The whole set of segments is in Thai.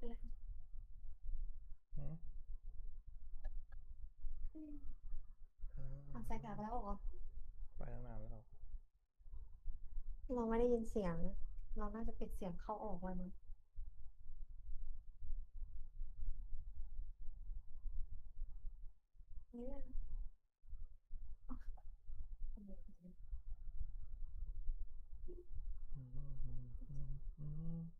ไปเลยหืมทำสายกลับไปแล้วเหรอไปตั้งนานแล้วเราไม่ได้ยินเสียง เราน่าจะปิดเสียงเข้าออกไว้มั้งเนี่ยอ๋อล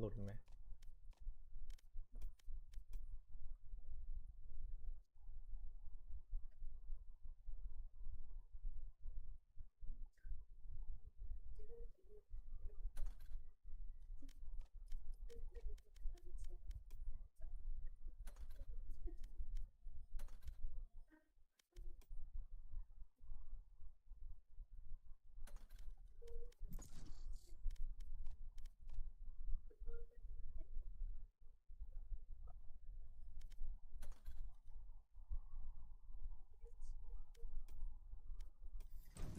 หลุดไหม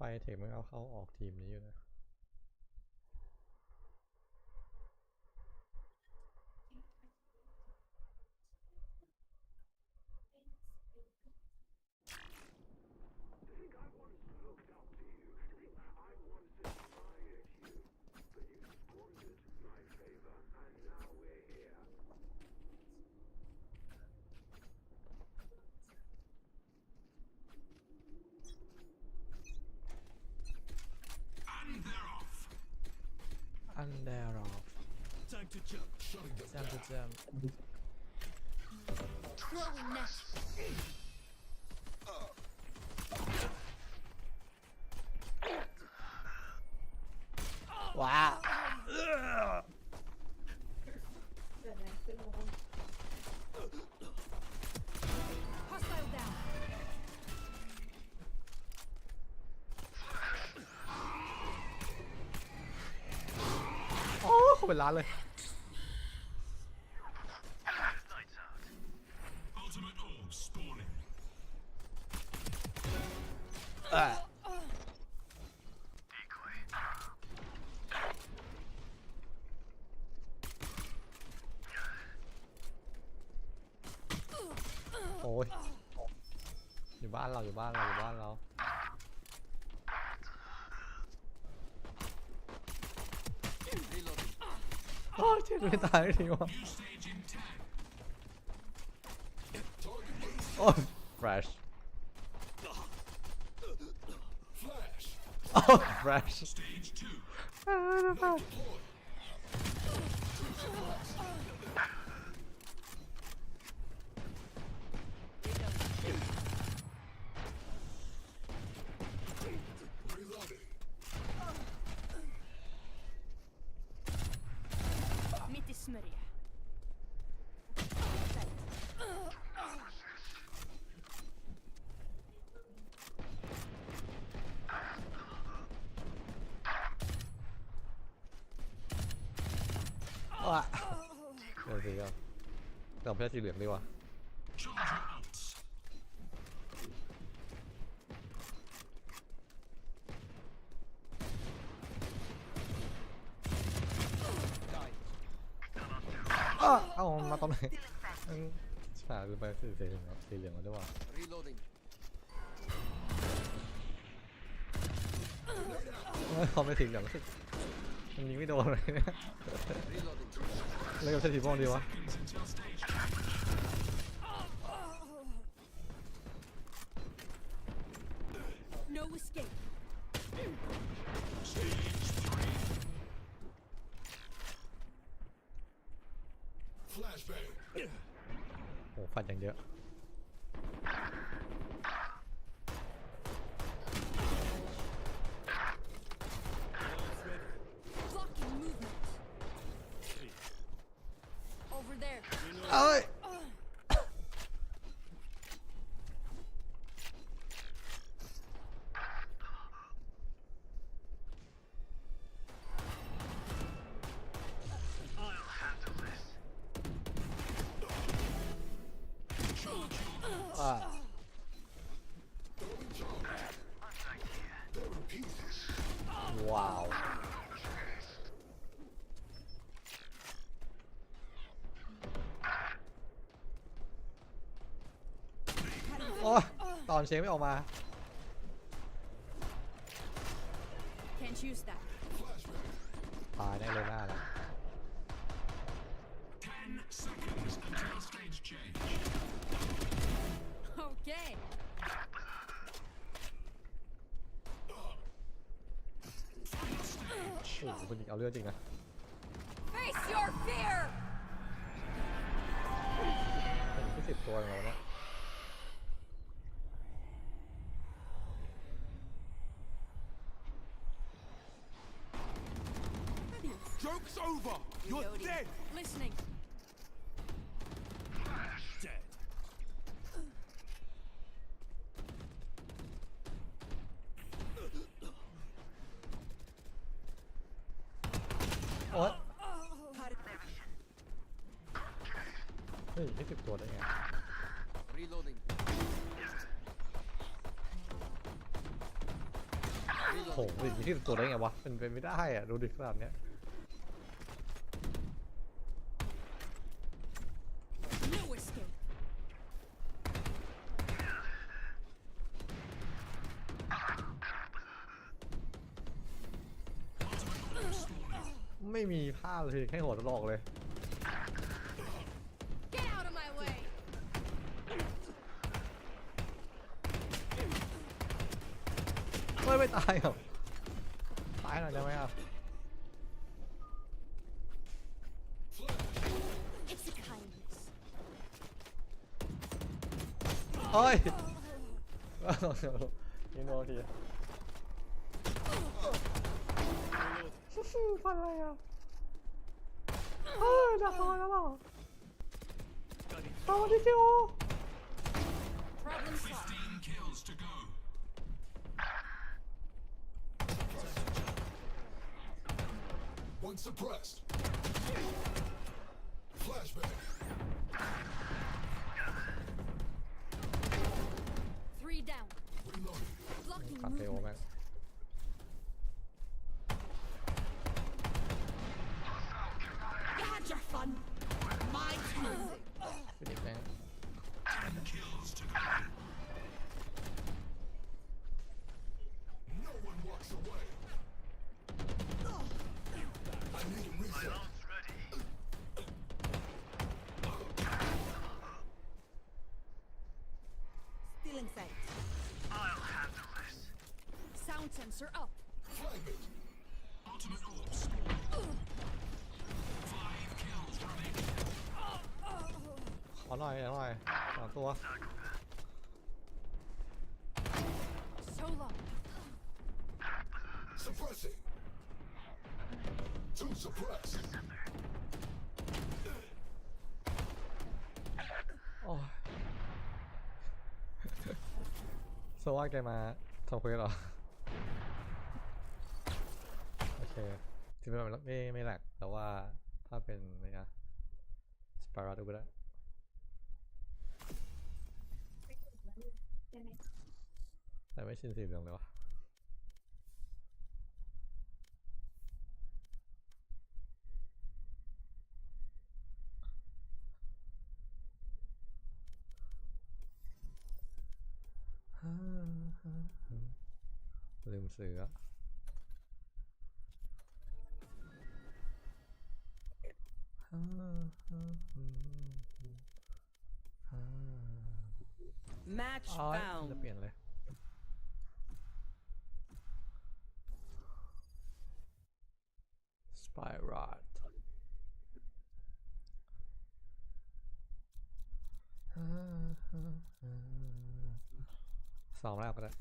ไปถึงมันเอาเข้าออกทีมนี้อยู่นะ เ拉了 ไม่ตายไม่ทีวะ New stage intact. โอ้ย flash Flash. โอ้ย กลับไปสีเหลืองดีกว่าอ้าเอามาตอนไหนอืมฉากคือไปสีเหลืองแล้วสีเหลืองแล้วด้วยว่ะ Reloading. เฮ้ยพอไปสีเหลืองรู้สึก มันยิงไม่โดนเลยเนี่ย Reloading. แล้วก็ใช้สีม่วงดีวะ Until stage No escape. Stage three. Flashbang. โอ้ฟันอย่างเยอะ Blocking movement. Over there. เอ้ย อ่าว้าว โอ้ยต อนเชฟไม่ออกมา Can't use that. ตายแน่เลยหน้าแล้ว Ten seconds until stage change. Okay. โอ้โหคุณยิงเอาเรื่องจริงนะ Face your fear. เป็นที่สิบตัวอย่างเราเนา over. You're Reloading. dead. Listening. Dead. โอ๊ยเฮ้ยที่สิบตัวได้ไง Reloading. โอ้โหยิงที่สิบตัวได้ไงวะเป็นไปไม่ได้อะดูดิขนาดเนี้ย ไม่มีภาพเลยแค่หัวตลอกเลย Get out of my way. เฮ้ยไม่ตายเหรอตายหน่อยได้ไหมอะ It's a kindness. เฮ้ยยิงโดนที ฟันอะไรอะเฮ้ยดักคอแล้วเหรอสวัสดีคิว Problem solved. Fifteen kills to go. One suppressed. Flashbang. Three down. Reloading. Blocking ขัดเทโอ movement. แม่ง Sight. I'll handle this. Sound sensor up. Private. Ultimate orbs. Five kills remaining. Oh, oh, so long. Suppressing. To suppress. โซว่าแกมาทำเควสเหรอ โอเคที่ไม่ไม่ไม่แหลกแต่ว่าถ้าเป็นนี่นะสปาร์ดูก็ได้ได้ไหมแต่ไม่ชินสีเหลืองเลยวะ ซื้ออะ Match อ๋อจะ found. เปลี่ยนเลย สปายรอดสองแล้วก็ได้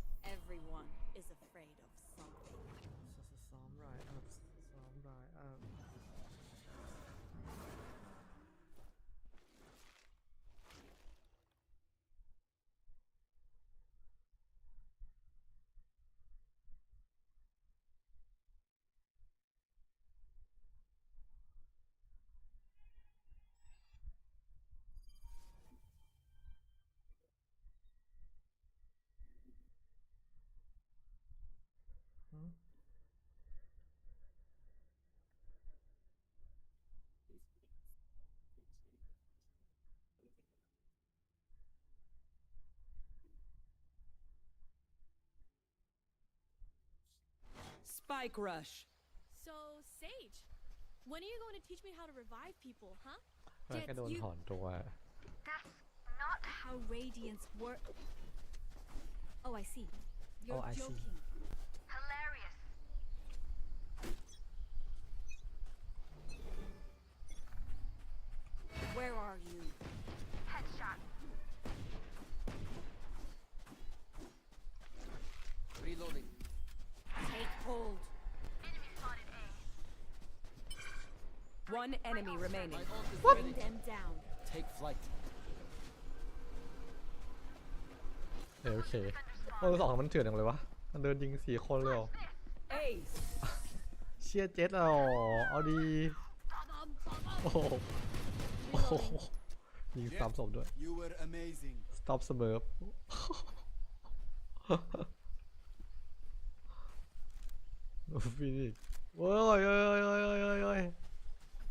Spike rush. So, Sage, when are you going to teach me how to revive people, huh? แล้วก็โดนถอนตัว That's not how Radiance work. Oh, I see. You're Oh, I see. joking. One enemy remaining. My ult is Bring ready. them down. Take flight. เออโอเคโอ้สองมันเถื่อนจังเลยวะ มันเดินยิงสี่คนเลยเหรอ Ace. เชียเจ็ดอะเอาดี โอ้โหโอ้โหยิงซ้ำศพด้วย You were amazing. stop smurf ฟินิกโอ้ยโอ้ยโอ้ยโอ้ยโอ้ยโอ้ย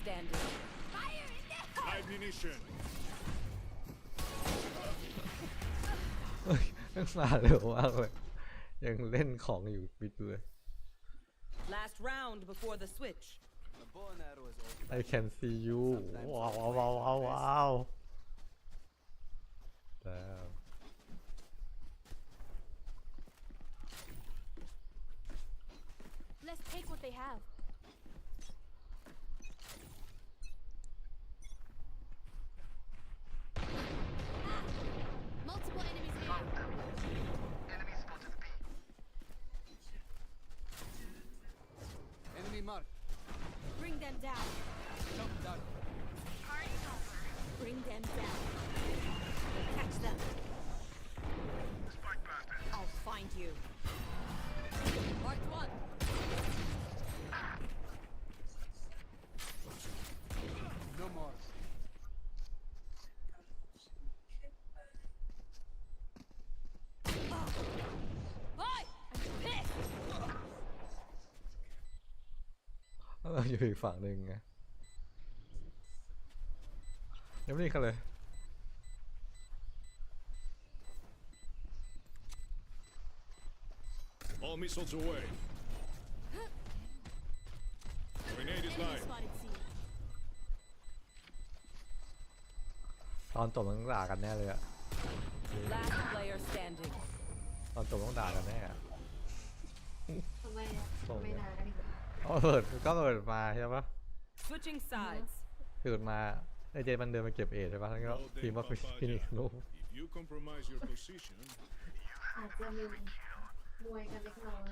อ Targets. Last player standing. Ammunition. เฮ้ยแม่งมาเร็วมากเลย ยังเล่นของอยู่ปิดเลย Last round before the switch. A bow and arrow is all. I can see you ว้าวว้าวว้าวว้าวว้าวแล้ว Let's take what they have. Bring them down. Jump down. Bring them down. Catch them. I'll find you. Marked one. อยู่อีกฝั่งหนึ่งไงยังไม่มีใครเลย All missiles away. Grenade is Enemy live. spotted C. ตอนจบมันต้องด่ากันแน่เลยอะ Last player standing. ตอนจบต้องด่ากันแน่อะทำไมอะส่งทำไมเลยนานกันอีกอะ เอาเปิดก็เปิดมาใช่ปะ Switching sides. เปิดมาไอเจมันเดินมาเก็บเอทใช่ปะแล้วก็ All ที day, มว่า Papa ฟินิก Jack. ลูก If you compromise your position, อาจจะมีมวยกันเล็กน้อย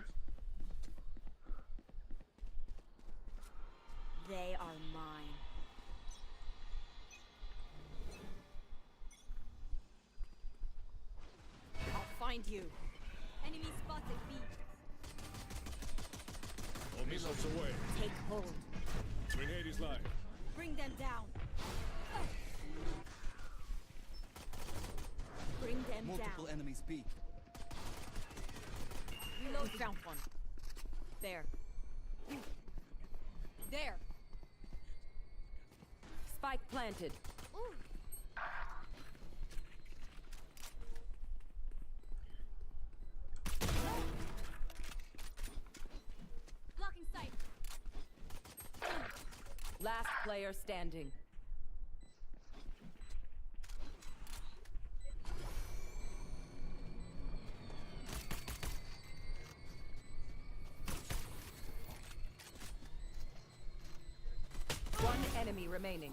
They are mine. I'll find you. Enemy spotted B. all missiles away. Take hold. Grenade is live. Bring them down. Bring them Multiple down. enemies B. Reload. Found one. There. There. Spike planted. Ooh. Blocking sight. Last player standing. One enemy remaining.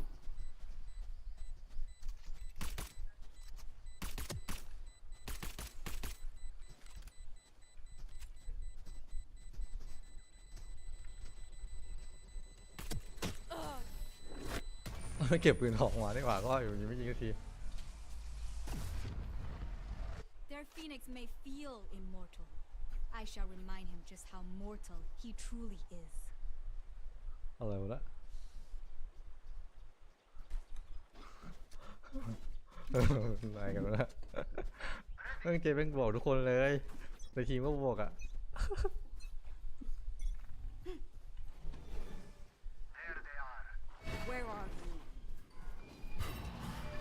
เก็บปืนของมาดีกว่าก็อยู่ยังไม่ยิงสักที Their phoenix may feel immortal. I shall remind him just how mortal he truly is. อะไรวะละอะไรกันวะละเรื่องเจเป็นบวกทุกคนเลยในทีมก็บวกอะ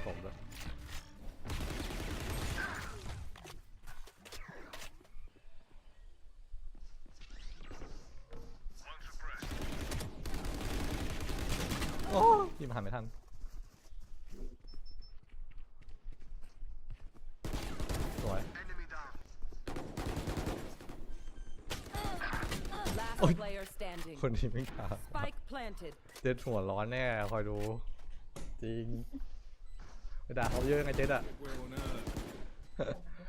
ผมด้วยโอ้ยิงหันไม่ทันสวย Last Ôi. player standing. คนนี้ไม่กล้า Spike planted. เจ็ดหัวร้อนแน่ คอยดู จริงไป ด่าเขาเยอะไงเจ็ดอะ huevo nada.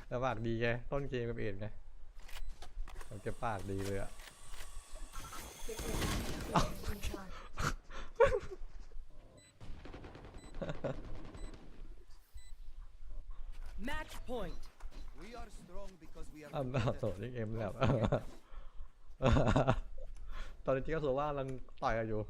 แต่ปากดีไงต้นเกมกับเอ็ดไงมันเก็บปากดีเลยอะเก็บเงินเก็บเงินก่อน Match point. We are strong because we are อ้าว together. โสดนี่เอ็มแล้วตอนนี้ที่ก็โซว่ากำลังต่อยกันอยู่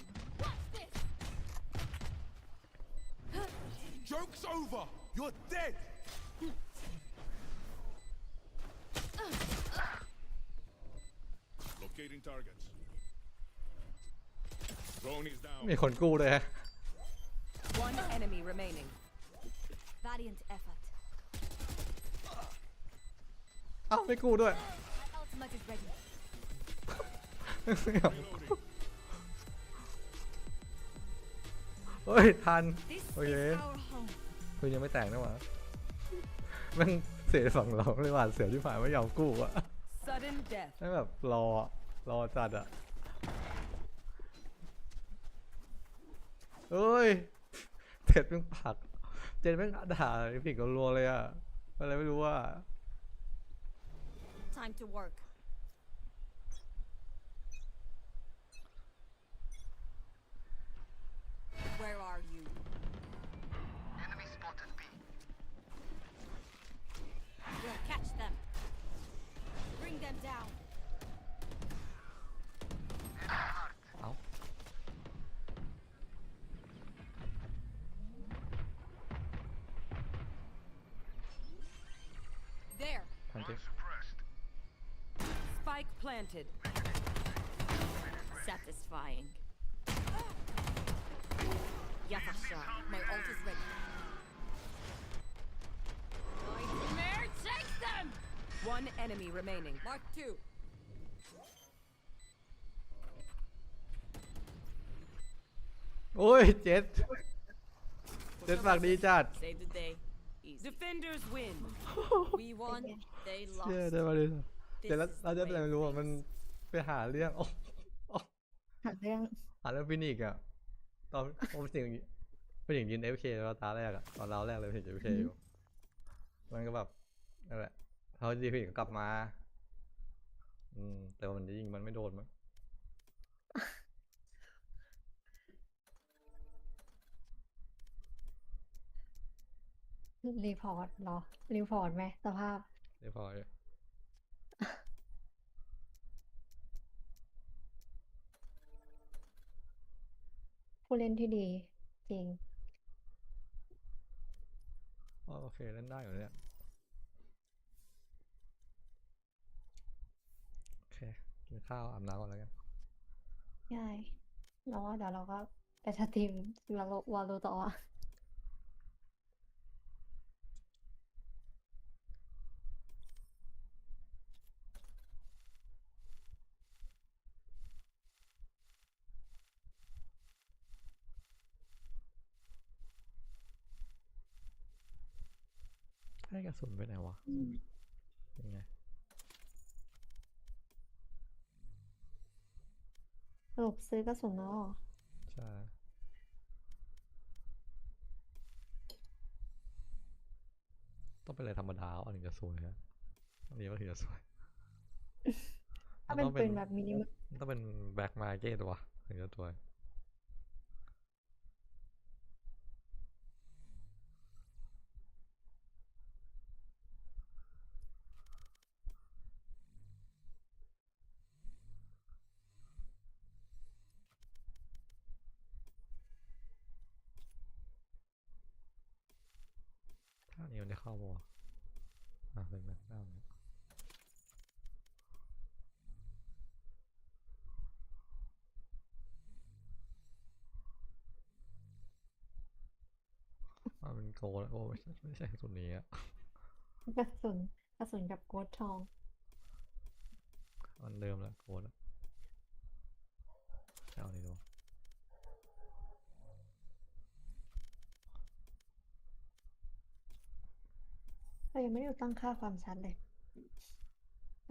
Joke's over. You're dead. Locating targets. Drone is down. มีคนกู้ด้วยฮะ One enemy remaining. Valiant effort. เอ้าไม่กู้ด้วย My ultimate is ready. Reloading. เฮ้ยทัน This Okay. is our home. คือยังไม่แต่งนะวะแม่งเสียฝั่งเราเลยหวานเสียที่ผ่านไม่ยอมกู้อะ Sudden death. แม่งแบบรอ รอจัดอะเอ้ยเจ็ดแม่งผลัก เจ็ดแม่งด่าไอ้ผิดกับรัวเลยอะอะไรไม่รู้ว่า Time to work. Where are you? Enemy spotted B. We'll catch them. Bring them down. Ow. There. Planted. Spike planted. Satisfying. Yafasha, my ult is ready. Nightmare, take them! One enemy remaining. Mark two. โอ้ยเจ็ดเจ็ดฝากดีจัด Save the day. Easy. Defenders win. We won, they เชี่ย lost. ได้มาดีเจ็ดแล้ว This is เราจะ the อะไร way ไม่รู้ of อะมัน things. ไปหาเรื่องโอ้โอ้หาเรื่องหาเรื่องฟินิกส์อะ ตอนผมสิ่งฟินิกส์ยืนเอฟเคแล้วตาแรกอะตอนเราแรกเลยฟินิกส์เอฟเคอยู่มันก็แบบนั่นแหละเขาดีฟินิกส์ก็กลับมา อืม แต่ว่ามันจะยิงมันไม่โดนมั้งรีพอร์ตเหรอ รีพอร์ตไหมสภาพ เรียบร้อย ผู้เล่นที่ดีจริงอ๋อโอเคเล่นได้อยู่เนี่ยโอเคกินข้าวอาบน้ำก่อนแล้วกันง่ายแล้วว่าเดี๋ยวเราก็ไปสตรีมวาโลวาโลต่อ ระสุนไปไหนวะยังไงสรุปซื้อกระสุนแล้วเหรอใช่ต้องเป็นอะไรธรรมดาวะอันนี้จะสวยฮะอันนี้ก็ถึงจะสวยถ้าเป็นต้องปืนแบบมินิมมันต้องเป็นแบ็กมาเก็ตวะถึงจะสวย ถ้านี้มันได้เข้าปะวะอะเป็นแบ็กดาวน์เนี่ยอะเป็น โกลแล้วโอ้ไม่ใช่ไม่ใช่ตัวนี้อะกระสุนกระสุนกับโกดทองมันเริ่มแล้วโกลแล้วเอานี่ดูเรายังไม่ได้ตั้งค่าความชัดเลย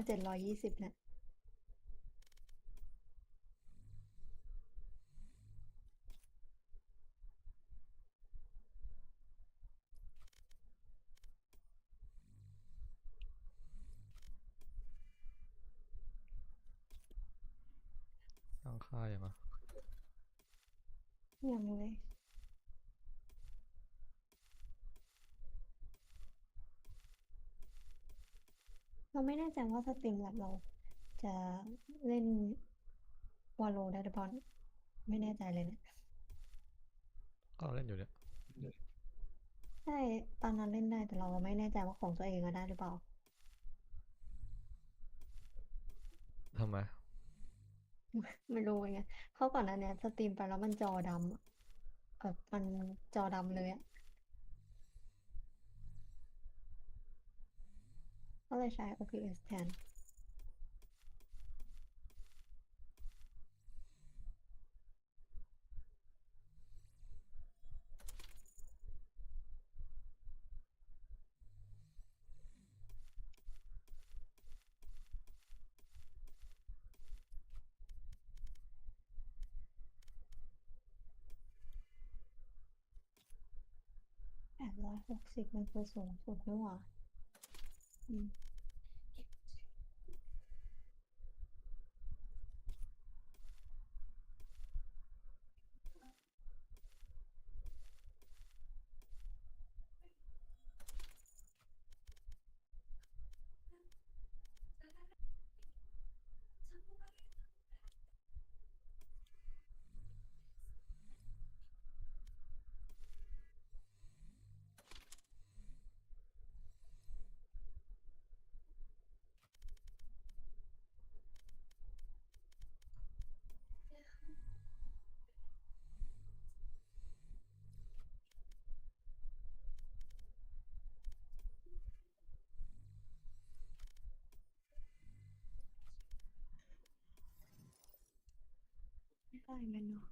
เจ็ดร้อยยี่สิบเนี่ย ตั้งค่ายังอะ ยังเลย เราไม่แน่ใจว่าสตรีมแลบเราจะเล่นวาโลได้หรือเปล่าเนี่ยไม่แน่ใจเลยเนี่ยก็เราเล่นอยู่เนี่ยใช่ตอนนั้นเล่นได้แต่เราไม่แน่ใจว่าของตัวเองอะได้หรือเปล่าทำไมไม่รู้เหมือนกันเพราะก่อนหน้าเนี้ยสตรีมไปแล้วมันจอดำอะแบบมันจอดำเลยอะ Other side, okay, it's 10. แอบร้อยหกสิบมันคือสูงสุดนี่หว่า Mm. Ay, menos.